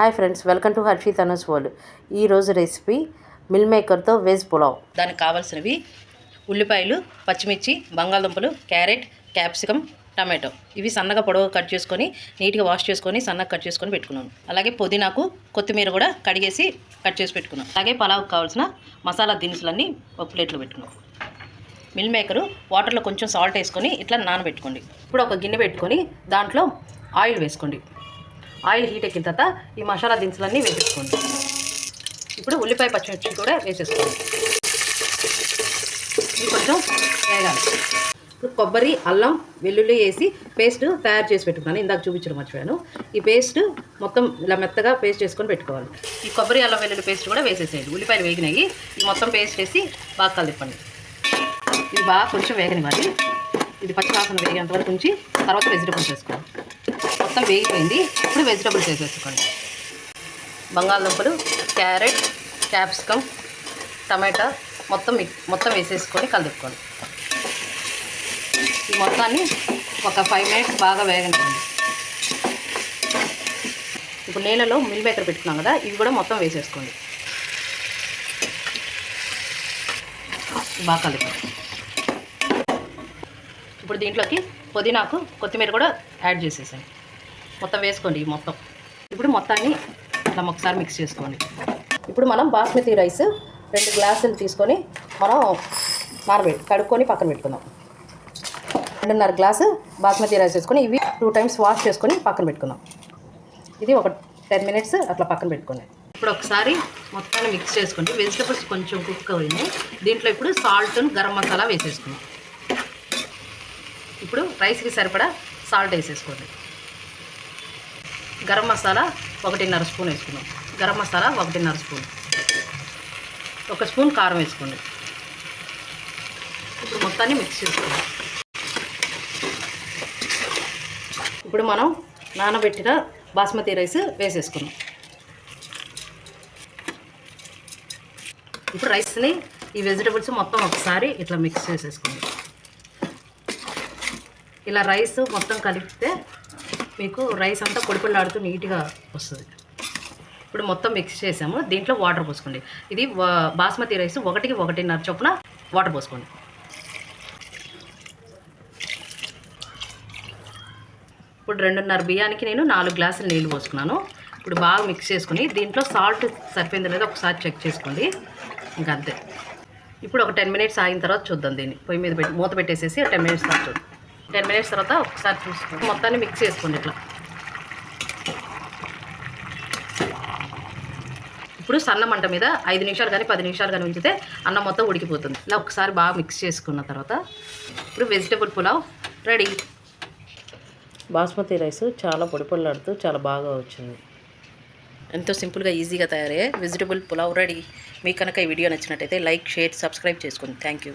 Hi friends welcome to హర్షి తనస్ world. ఈరోజు రెసిపీ మిల్ మేకర్తో వెజ్ పులావ్. దానికి కావాల్సినవి ఉల్లిపాయలు పచ్చిమిర్చి బంగాళదుంపలు క్యారెట్ క్యాప్సికమ్ టమాటో. ఇవి సన్నగా పొడవు కట్ చేసుకొని నీట్గా వాష్ చేసుకొని సన్నగా కట్ చేసుకొని పెట్టుకున్నాను. అలాగే పుదీనాకు కొత్తిమీర కూడా కడిగేసి కట్ చేసి పెట్టుకున్నాను. అలాగే పలావ్కి కావాల్సిన మసాలా దినుసులన్నీ ఒక ప్లేట్లో పెట్టుకున్నాను. మిల్ మేకరు వాటర్లో కొంచెం సాల్ట్ వేసుకొని ఇట్లా నానబెట్టుకోండి. ఇప్పుడు ఒక గిన్నె పెట్టుకొని దాంట్లో ఆయిల్ వేసుకోండి. ఆయిల్ హీట్ ఎక్కిన తర్వాత ఈ మసాలా దినుసులన్నీ వేసేసుకోండి. ఇప్పుడు ఉల్లిపాయ పచ్చిమిర్చి కూడా వేసేసుకోండి. ఇది కొంచెం వేగాలి. ఇప్పుడు కొబ్బరి అల్లం వెల్లుల్లి వేసి పేస్ట్ తయారు చేసి పెట్టుకున్నాను. ఇందాక చూపించడం మర్చిపోయాను. ఈ పేస్ట్ మొత్తం ఇలా మెత్తగా పేస్ట్ చేసుకొని పెట్టుకోవాలి. ఈ కొబ్బరి అల్లం వెల్లుల్లి పేస్ట్ కూడా వేసేసేయండి. ఉల్లిపాయలు వేగినాయి. ఈ మొత్తం పేస్ట్ వేసి బాగా కలిపండి. ఇది బాగా కొంచెం వేగనివ్వాలి. ఇది పచ్చి వాసన వేగేంత వరకు ఉంచి తర్వాత వెజిటబుల్స్ వేసుకోవాలి మొత్తం వేగిపోయింది. ఇప్పుడు వెజిటబుల్స్ వేసేసుకోండి బంగాళదుంపలు క్యారెట్ క్యాప్సికమ్ టమాటా మొత్తం మొత్తం వేసేసుకొని కలుపుకోండి. ఈ మొత్తాన్ని ఒక ఫైవ్ మినిట్స్ బాగా వేగనివ్వండి. ఇప్పుడు నీళ్ళలో మిల్ మేకర్ పెట్టుకున్నాం కదా ఇవి కూడా మొత్తం వేసేసుకోండి. బాగా కలుపుకోండి. ఇప్పుడు దీంట్లోకి పుదీనాకు కొత్తిమీర కూడా యాడ్ చేసేసాను మొత్తం వేసుకోండి మొత్తం. ఇప్పుడు మొత్తాన్ని మనం ఒకసారి మిక్స్ చేసుకోండి. ఇప్పుడు మనం బాస్మతి రైస్ రెండు గ్లాసులు తీసుకొని మనం నానబెట్టి కడుక్కొని పక్కన పెట్టుకుందాం. రెండున్నర గ్లాసు బాస్మతి రైస్ వేసుకొని ఇవి టూ టైమ్స్ వాష్ చేసుకొని పక్కన పెట్టుకుందాం. ఇది ఒక టెన్ మినిట్స్ అట్లా పక్కన పెట్టుకోండి. ఇప్పుడు ఒకసారి మొత్తాన్ని మిక్స్ చేసుకోండి వెజిటబుల్స్ కొంచెం కుక్ అయినాయి. దీంట్లో ఇప్పుడు సాల్ట్ గరం మసాలా వేసేసుకుందాం. ఇప్పుడు రైస్కి సరిపడా సాల్ట్ వేసేసుకోండి. గరం మసాలా ఒకటిన్నర స్పూన్ వేసుకున్నాం. గరం మసాలా ఒకటిన్నర స్పూన్. ఒక స్పూన్ కారం వేసుకోండి. ఇప్పుడు మొత్తాన్ని మిక్స్ చేసుకోండి. ఇప్పుడు మనం నానబెట్టిన బాస్మతి రైస్ వేసేసుకున్నాం. ఇప్పుడు రైస్ని ఈ వెజిటబుల్స్ మొత్తం ఒకసారి ఇట్లా మిక్స్ చేసేసుకోండి. ఇలా రైస్ మొత్తం కలిపితే మీకు రైస్ అంతా పొడిపొడిలాడుతూ నీట్గా వస్తుంది. ఇప్పుడు మొత్తం మిక్స్ చేసాము. దీంట్లో వాటర్ పోసుకోండి. ఇది వా- బాస్మతి రైస్ ఒకటికి ఒకటిన్నర చొప్పున వాటర్ పోసుకోండి. ఇప్పుడు రెండున్నర బియ్యానికి నేను నాలుగు గ్లాసులు నీళ్ళు పోసుకున్నాను. ఇప్పుడు బాగా మిక్స్ చేసుకుని దీంట్లో సాల్ట్ సరిపోయింది లేదా ఒకసారి చెక్ చేసుకోండి. ఇంకా అంతే. ఇప్పుడు ఒక టెన్ మినిట్స్ ఆగిన తర్వాత చూద్దాం దీన్ని. పొయ్యి మీద పెట్టి మూత పెట్టేసేసి టెన్ మినిట్స్ తర్వాత చూద్దాం. టెన్ మినిట్స్ తర్వాత ఒకసారి చూసుకోండి. మొత్తాన్ని మిక్స్ చేసుకోండి ఇట్లా. ఇప్పుడు సన్న మంట మీద ఐదు నిమిషాలు కానీ పది నిమిషాలు కానీ ఉంచితే అన్నం మొత్తం ఉడికిపోతుంది. ఇలా ఒకసారి బాగా మిక్స్ చేసుకున్న తర్వాత ఇప్పుడు vegetable pulao ready basmati rice చాలా పొడి పొడిలాడుతూ చాలా బాగా వచ్చింది. ఎంతో సింపుల్గా ఈజీగా తయారయ్యే వెజిటబుల్ పులావ్ రెడీ మీకు కనుక ఈ వీడియో నచ్చినట్టయితే లైక్ షేర్ సబ్స్క్రైబ్ చేసుకోండి థ్యాంక్ యూ